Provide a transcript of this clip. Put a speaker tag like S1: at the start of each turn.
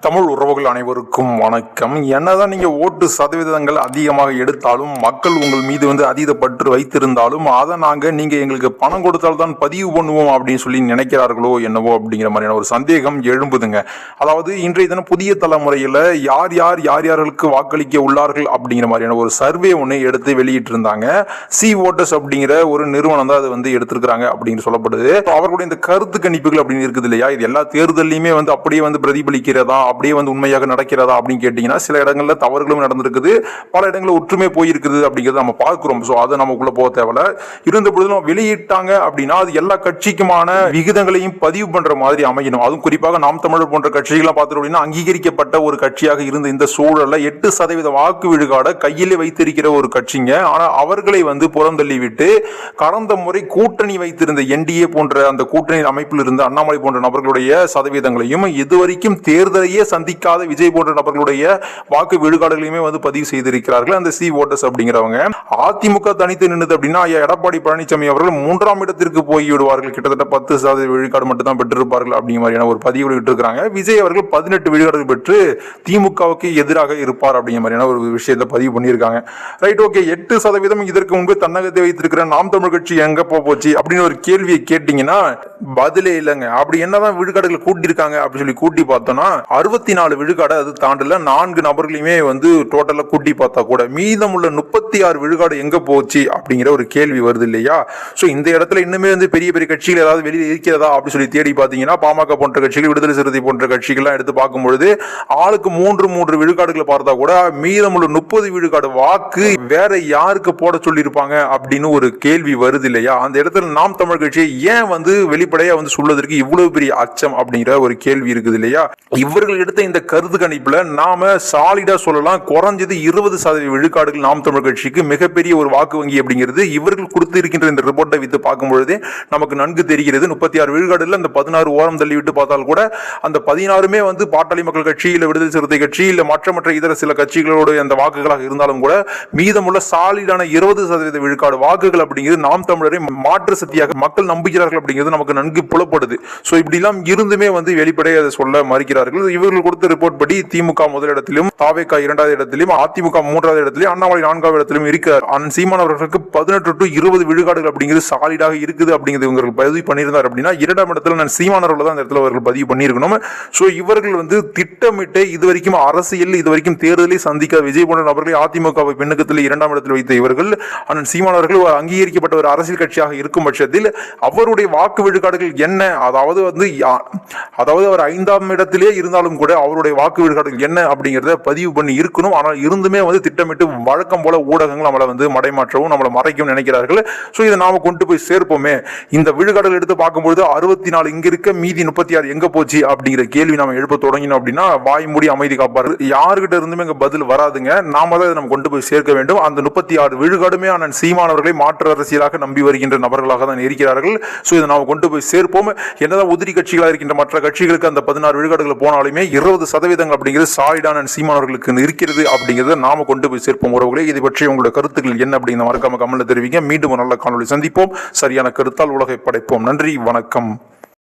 S1: தமிழ் உறவுகள் அனைவருக்கும் வணக்கம். என்னதான் நீங்க ஓட்டு சதவீதங்கள் அதிகமாக எடுத்தாலும் மக்கள் உங்கள் மீது வந்து அதீத பற்று வைத்திருந்தாலும் அதை நாங்கள் நீங்கள் எங்களுக்கு பணம் கொடுத்தால் தான் பதிவு பண்ணுவோம் அப்படின்னு சொல்லி நினைக்கிறார்களோ என்னவோ அப்படிங்கிற மாதிரியான ஒரு சந்தேகம் எழும்புதுங்க. அதாவது இன்றைய தினம் புதிய தலைமுறையில் யார் யார் யார் யார்களுக்கு வாக்களிக்க உள்ளார்கள் அப்படிங்கிற மாதிரியான ஒரு சர்வே ஒன்று எடுத்து வெளியிட்டிருந்தாங்க. சி ஓட்டர்ஸ் அப்படிங்கிற ஒரு நிறுவனம் தான் அது வந்து எடுத்திருக்கிறாங்க அப்படின்னு சொல்லப்படுது. அவர்களுடைய இந்த கருத்து கணிப்புகள் அப்படின்னு இருக்குது இல்லையா? இது எல்லா தேர்தலையுமே வந்து அப்படியே வந்து பிரதிபலிக்கிறதா? அப்படியே வந்து உண்மையாக நடக்கிறதா அப்படின்னு கேட்டிங்கன்னா சில இடங்களில் தவறுகளும் நடந்திருக்குது. பல இடங்களில் ஒற்றுமை போயிருக்குது அப்படிங்கிறத நம்ம பார்க்குறோம். ஸோ அதை நமக்குள்ளே போக தேவையில்ல. இருந்த பொழுதும் வெளியிட்டாங்க அப்படின்னா அது எல்லா கட்சிக்குமான விகிதங்களையும் பதிவு பண்ணுற மாதிரி அமையணும். அதுவும் குறிப்பாக நாம் தமிழர் போன்ற கட்சிகள்லாம் பார்த்தோம் அப்படின்னா அங்கீகரிக்கப்பட்ட ஒரு கட்சியாக இருந்த இந்த சூழலில் எட்டு சதவீத வாக்கு விழுக்காட கையிலே வைத்திருக்கிற ஒரு கட்சிங்க. ஆனால் அவர்களை வந்து புறந்தள்ளி விட்டு கடந்த முறை கூட்டணி வைத்திருந்த என்டிஏ போன்ற அந்த கூட்டணி அமைப்பில் இருந்த அண்ணாமலை போன்ற நபர்களுடைய சதவீதங்களையும் இதுவரைக்கும் தேர்தலையே சந்திக்காத விஜய் போன்ற நபர்களுடைய வாக்கு விழுக்காடுகளையுமே வந்து பதிவு செய்திருக்கிறார்கள். அந்த சி ஓட்டர்ஸ் அப்படிங்கிறவங்க. அதிமுக தனித்து நின்றுது அப்படின்னா எடப்பாடி பழனிசாமி அவர்கள் மூன்றாம் இடத்திற்கு போய் விடுவார்கள் கிட்டத்தட்ட பத்து சதவீத விழுக்காடு மட்டும் தான் பெற்றிருப்பார்கள் அப்படிங்கிற மாதிரியான ஒரு பதிவு விட்டுருக்காங்க விஜய் அவர்கள் பதினெட்டு விழுக்காடு பெற்று திமுகவுக்கு எதிராக இருப்பார் அப்படிங்கிற மாதிரியான ஒரு விஷயத்தை பதிவு பண்ணியிருக்காங்க. Right okay. எட்டு சதவீதம் இதற்கு முன்பு தன்னகத்தை வைத்திருக்கிற நாம் தமிழ் கட்சி எங்க போச்சு அப்படின்னு ஒரு கேள்வியை கேட்டீங்கன்னா பதிலே இல்லைங்க. அப்படி என்னதான் விழுக்காடுகள் கூட்டியிருக்காங்க அப்படின்னு சொல்லி கூட்டி பார்த்தோம்னா அறுபத்தி நாலு விழுக்காடு அது தாண்டல. நான்கு நபர்களையுமே வந்து டோட்டலாக கூட்டி பார்த்தா கூட மீதமுள்ள முப்பத்தி ஆறு விழுக்காடு எங்கே போச்சு அப்படிங்கிற ஒரு கேள்வி வருது இல்லையா? ஸோ இந்த இடத்துல இன்னுமே வந்து பெரிய பெரிய கட்சிகள் ஏதாவது வெளியில் இருக்கிறதா அப்படின்னு சொல்லி தேடி பார்த்தீங்கன்னா பாமக போன்ற கட்சிகள் விடுதலை சிறுத்தை போன்ற கட்சிகள்லாம் எடுத்து பார்க்கும்பொழுது ஆளுக்கு மூன்று மூன்று விழுக்காடுகளை பார்த்தா கூட மீதமுள்ள முப்பது விழுக்காடு வாக்கு வேற யாருக்கு போட சொல்லியிருப்பாங்க அப்படின்னு ஒரு கேள்வி வருது இல்லையா? அந்த இடத்துல நாம் தமிழ் கட்சியை ஏன் வந்து வெளிப்படையா வந்து சொல்வதற்கு இவ்வளவு பெரிய அச்சம் அப்படிங்கிற ஒரு கேள்வி இருக்குது இல்லையா? இவர்கள் எடுத்த இந்த கருத்து கணிப்புல நாம சாலிடா சொல்லலாம் குறைஞ்சது இருபது சதவீத விழுக்காடுகள் நாம் தமிழ் கட்சிக்கு மிகப்பெரிய ஒரு வாக்கு வங்கி அப்படிங்கிறது இவர்கள் கொடுத்து இருக்கின்ற இந்த ரிப்போர்ட்டை வைத்து பார்க்கும் பொழுதே நமக்கு நன்கு தெரிகிறது. முப்பத்தி ஆறு விழுக்காடுகள் அந்த பதினாறு ஓரம் தள்ளி விட்டு பார்த்தால் கூட அந்த பதினாறுமே வந்து பாட்டாளி மக்கள் கட்சி இல்லை விடுதலை சிறுத்தை கட்சி இல்லை மற்ற மற்ற இதர சில கட்சிகளோட அந்த வாக்குகளாக இருந்தாலும் கூட மீதமுள்ள சாலிடான இருபது சதவீத விழுக்காடு வாக்குகள் அப்படிங்கிறது நாம் தமிழரை மாற்று சக்தியாக மக்கள் நம்புகிறார்கள் அப்படிங்கிறது நமக்கு நன்கு புலப்படுது. ஸோ இப்படிலாம் இருந்துமே வந்து வெளிப்படையை அதை சொல்ல மறுக்கிறார்கள். இவர்கள் கொடுத்த ரிப்போர்ட் படி திமுக முதலிடத்திலும் தாவேக்கா இரண்டாவது இடத்திலும் அதிமுக மூன்றாவது இடத்திலும் அண்ணாமலை நான்காவது இடத்திலும் இருக்கிறார் அண்ணன் சீமான் அவர்களுக்கு பதினெட்டு டு இருபது விழுக்காடுகள் அப்படிங்கிறது சாலிடாக இருக்குது அப்படிங்கிறது இவர்கள் பதிவு பண்ணியிருந்தார் அப்படின்னா இரண்டாம் இடத்துல நான் சீமானவர்கள் தான் அந்த இடத்துல அவர்கள் பதிவு பண்ணியிருக்கணும். ஸோ இவர்கள் வந்து திட்டமிட்டு இதுவரைக்கும் அரசியல் இதுவரைக்கும் தேர்தலை சந்திக்க விஜய் போன்ற நபர்களை அதிமுகவை பின்னக்கத்தில் இரண்டாம் இடத்தில் வைத்த இவர்கள் அண்ணன் சீமான் அவர்கள் ஒரு அங்கீகரிக்கப்பட்ட ஒரு அரசியல் கட்சியாக இருக்கும் பட்சத்தில் அவருடைய வாக்கு விழுக்காடுகள் என்ன? அதாவது வந்து யா- அதாவது அவர் ஐந்தாம் இடத்திலே இருந்தாலும் கூட அவருடைய வாக்கு விழுக்காடுகள் என்ன அப்படிங்கிறத பதிவு பண்ணி இருக்கணும். ஆனால் இருந்துமே வந்து திட்டமிட்டு வழக்கம் போல ஊடகங்கள் நம்மளை வந்து மடைமாற்றவும் நம்மளை மறைக்கும் நினைக்கிறார்கள். ஸோ இதை நாம கொண்டு போய் சேர்ப்போமே. இந்த விழுக்காடுகள் எடுத்து பார்க்கும்பொழுது அறுபத்தி நாலு இங்க இருக்க மீதி முப்பத்தி ஆறு எங்க போச்சு அப்படிங்கிற கேள்வி நாம எழுப்ப தொடங்கினோம் அப்படின்னா வாய் மூடி அமைதி காப்பாரு யாருகிட்ட இருந்துமே இங்கே பதில் வராதுங்க. நாம தான் இதை நம்ம கொண்டு போய் சேர்க்க வேண்டும். அந்த முப்பத்தி ஆறு விழுகாடுமே அண்ணன் சீமானவர்களை மாற்று அரசியலாக நம்பி வருகின்ற நபர்களாக தான் இருக்கிறார்கள். ஸோ இதை நாம கொண்டு போய் சேர்ப்போம். என்னதான் உதிரி கட்சிகளாக இருக்கின்ற மற்ற கட்சிகளுக்கு அந்த பதினாறு விழுக்காடுகள் போனாலுமே இருபது சதவீதங்கள் அப்படிங்கிறது சாலிடான சீமானவர்களுக்கு இருக்கிறது. அப்படிங்கிறத நாம கொண்டு போய் சேர்ப்போம். உறவுகளே இதை பற்றி உங்களோட கருத்துக்கள் என்ன அப்படிங்கிற மறக்காம கமல்ல தெரிவிங்க. மீண்டும் ஒரு நல்ல காணொலி சந்திப்போம். சரியான கருத்தால் உலகை படைப்போம். நன்றி வணக்கம்.